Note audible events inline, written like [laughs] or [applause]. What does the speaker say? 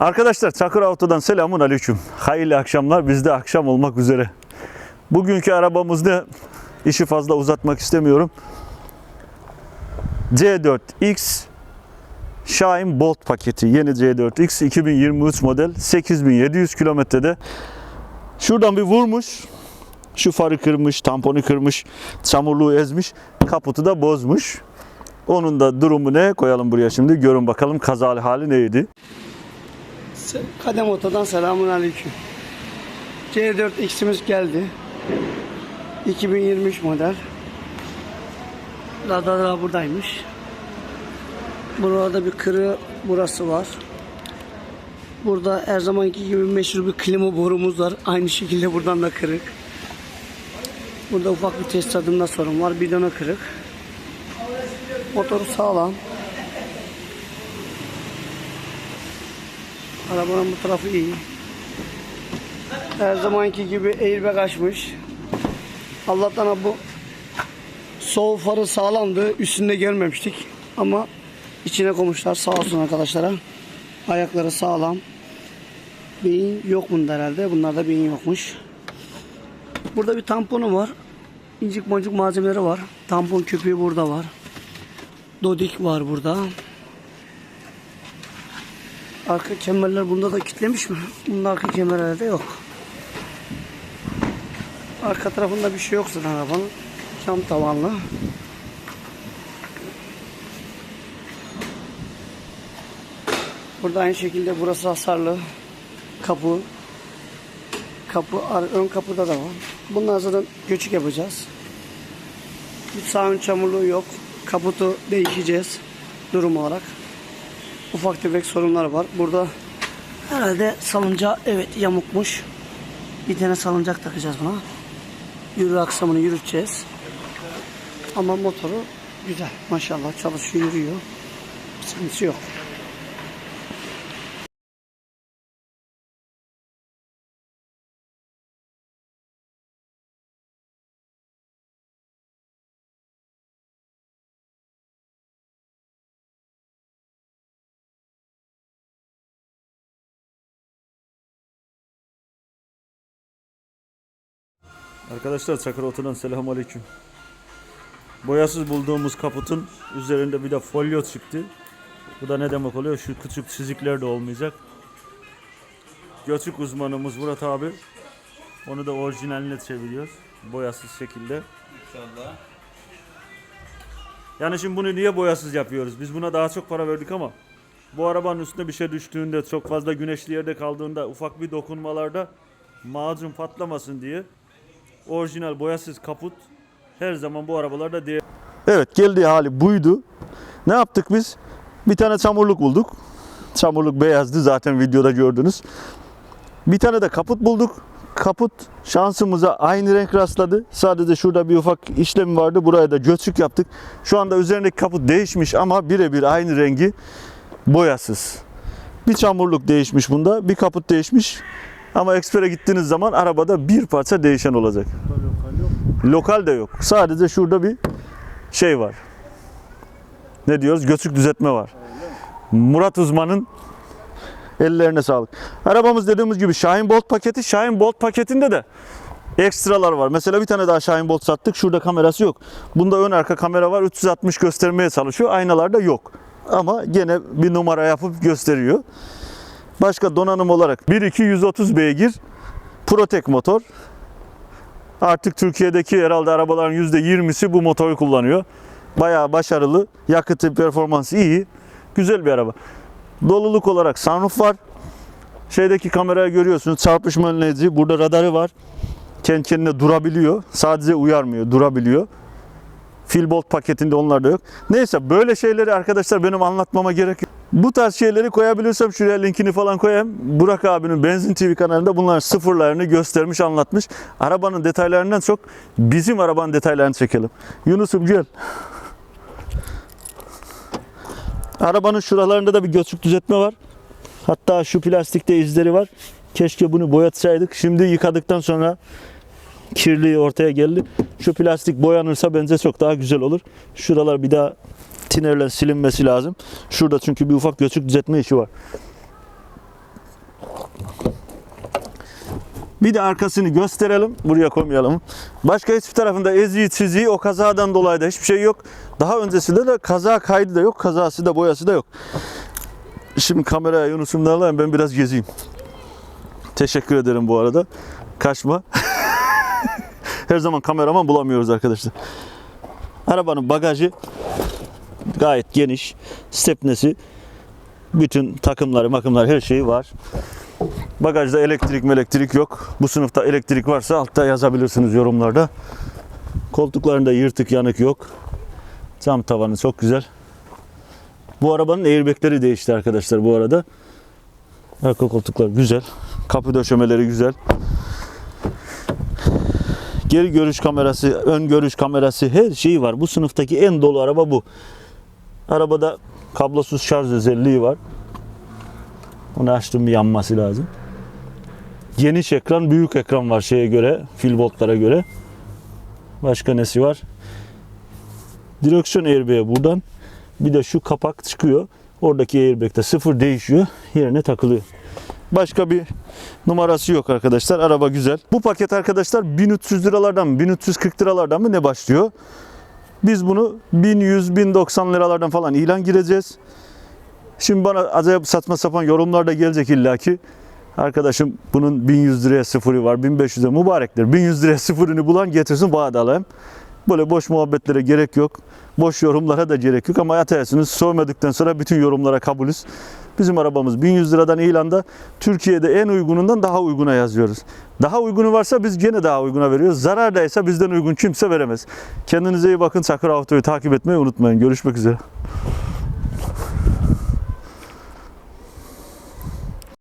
Arkadaşlar Çakır Auto'dan selamun aleyküm. Hayırlı akşamlar. Bizde akşam olmak üzere. Bugünkü arabamızda işi fazla uzatmak istemiyorum. C4X Shine Bolt paketi. Yeni C4X 2023 model 8700 kilometrede. Şuradan bir vurmuş. Şu farı kırmış, tamponu kırmış, çamurluğu ezmiş, kaputu da bozmuş. Onun da durumu ne? Koyalım buraya şimdi. Görün bakalım kazalı hali neydi? Kadem Oto'dan selamun aleyküm. C4X'imiz geldi. 2023 model. Radar buradaymış. Burada bir kırı burası var. Burada her zamanki gibi meşhur bir klima borumuz var. Aynı şekilde buradan da kırık. Burada ufak bir test adımda sorun var. Bidonu kırık. Motoru sağlam. Arabanın bu tarafı iyi. Her zamanki gibi airbag açmış. Allah'tan bu sol farı sağlamdı. Üstünde görmemiştik. Ama içine koymuşlar. Sağ olsun arkadaşlara. Ayakları sağlam. Beyin yok bunda herhalde. Bunlarda beyin yokmuş. Burada bir tamponu var. İncik boncuk malzemeleri var. Tampon köpüğü burada var. Dodik var burada. Arka kemerler bunda da kitlemiş mi? Bunun arka kemerlerde yok. Arka tarafında bir şey yok zaten arabanın. Cam tavanlı. Burada aynı şekilde burası hasarlı. Kapı. Kapı, ön kapıda da var. Bundan sonra göçük yapacağız. Bir sağ çamurluğu yok. Kaputu değişeceğiz durum olarak ufak tefek sorunlar var. Burada herhalde salıncağı evet yamukmuş. Bir tane salıncak takacağız buna. Yürü aksamını yürüteceğiz. Ama motoru güzel. Maşallah çalışıyor, yürüyor. Sıkıntısı yok. Arkadaşlar Çakır Oto'dan selamun aleyküm. Boyasız bulduğumuz kaputun üzerinde bir de folyo çıktı. Bu da ne demek oluyor? Şu küçük çizikler de olmayacak. Göçük uzmanımız Murat abi. Onu da orijinaline çeviriyor. Boyasız şekilde. İnşallah. Yani şimdi bunu niye boyasız yapıyoruz? Biz buna daha çok para verdik ama bu arabanın üstüne bir şey düştüğünde, çok fazla güneşli yerde kaldığında, ufak bir dokunmalarda macun patlamasın diye orijinal boyasız kaput her zaman bu arabalarda diye. Evet geldiği hali buydu. Ne yaptık biz? Bir tane çamurluk bulduk. Çamurluk beyazdı zaten videoda gördünüz. Bir tane de kaput bulduk. Kaput şansımıza aynı renk rastladı. Sadece şurada bir ufak işlem vardı. Buraya da göçük yaptık. Şu anda üzerindeki kaput değişmiş ama birebir aynı rengi boyasız. Bir çamurluk değişmiş bunda. Bir kaput değişmiş. Ama ekspere gittiğiniz zaman arabada bir parça değişen olacak. Lokal de yok. Sadece şurada bir şey var. Ne diyoruz? Göçük düzeltme var. Murat uzmanın ellerine sağlık. Arabamız dediğimiz gibi Şahin Bolt paketi. Şahin Bolt paketinde de ekstralar var. Mesela bir tane daha Şahin Bolt sattık. Şurada kamerası yok. Bunda ön arka kamera var. 360 göstermeye çalışıyor. Aynalarda yok. Ama gene bir numara yapıp gösteriyor. Başka donanım olarak 1.2 130 beygir Protek motor. Artık Türkiye'deki herhalde arabaların %20'si bu motoru kullanıyor. Bayağı başarılı. Yakıtı, performansı iyi. Güzel bir araba. Doluluk olarak sunroof var. Şeydeki kamerayı görüyorsunuz. Çarpışma önleyici. Burada radarı var. Kendi kendine durabiliyor. Sadece uyarmıyor. Durabiliyor. Filbolt paketinde onlar da yok. Neyse böyle şeyleri arkadaşlar benim anlatmama gerek yok. Bu tarz şeyleri koyabilirsem şuraya linkini falan koyayım. Burak abinin Benzin TV kanalında bunların sıfırlarını göstermiş, anlatmış. Arabanın detaylarından çok bizim arabanın detaylarını çekelim. Yunus'um gel. Arabanın şuralarında da bir göçük düzeltme var. Hatta şu plastikte izleri var. Keşke bunu boyatsaydık. Şimdi yıkadıktan sonra kirliliği ortaya geldi. Şu plastik boyanırsa bence çok daha güzel olur. Şuralar bir daha tinerle silinmesi lazım. Şurada çünkü bir ufak göçük düzeltme işi var. Bir de arkasını gösterelim. Buraya koymayalım. Başka hiçbir tarafında eziği, çiziği o kazadan dolayı da hiçbir şey yok. Daha öncesinde de kaza kaydı da yok. Kazası da boyası da yok. Şimdi kameraya Yunus'um alayım ben biraz gezeyim. Teşekkür ederim bu arada. Kaçma. [laughs] Her zaman kameraman bulamıyoruz arkadaşlar. Arabanın bagajı gayet geniş. Stepnesi bütün takımları, makımlar her şeyi var. Bagajda elektrik elektrik yok. Bu sınıfta elektrik varsa altta yazabilirsiniz yorumlarda. Koltuklarında yırtık yanık yok. Cam tavanı çok güzel. Bu arabanın airbagleri değişti arkadaşlar bu arada. Arka koltuklar güzel. Kapı döşemeleri güzel. Geri görüş kamerası, ön görüş kamerası her şeyi var. Bu sınıftaki en dolu araba bu. Arabada kablosuz şarj özelliği var. Onu açtım bir yanması lazım. Geniş ekran, büyük ekran var şeye göre, filbotlara göre. Başka nesi var? Direksiyon airbag'i buradan. Bir de şu kapak çıkıyor. Oradaki airbag'de sıfır değişiyor. Yerine takılıyor. Başka bir numarası yok arkadaşlar. Araba güzel. Bu paket arkadaşlar 1300 liralardan mı 1340 liralardan mı ne başlıyor? Biz bunu 1100-1090 liralardan falan ilan gireceğiz. Şimdi bana acayip saçma sapan yorumlar da gelecek illaki. Arkadaşım bunun 1100 liraya sıfırı var, 1500'e mübarektir. 1100 liraya sıfırını bulan getirsin bana da alayım. Böyle boş muhabbetlere gerek yok. Boş yorumlara da gerek yok ama atarsınız. Soğumadıktan sonra bütün yorumlara kabulüz. Bizim arabamız 1100 liradan ilanda Türkiye'de en uygunundan daha uyguna yazıyoruz. Daha uygunu varsa biz gene daha uyguna veriyoruz. Zarardaysa bizden uygun kimse veremez. Kendinize iyi bakın. Sakır Auto'yu takip etmeyi unutmayın. Görüşmek üzere.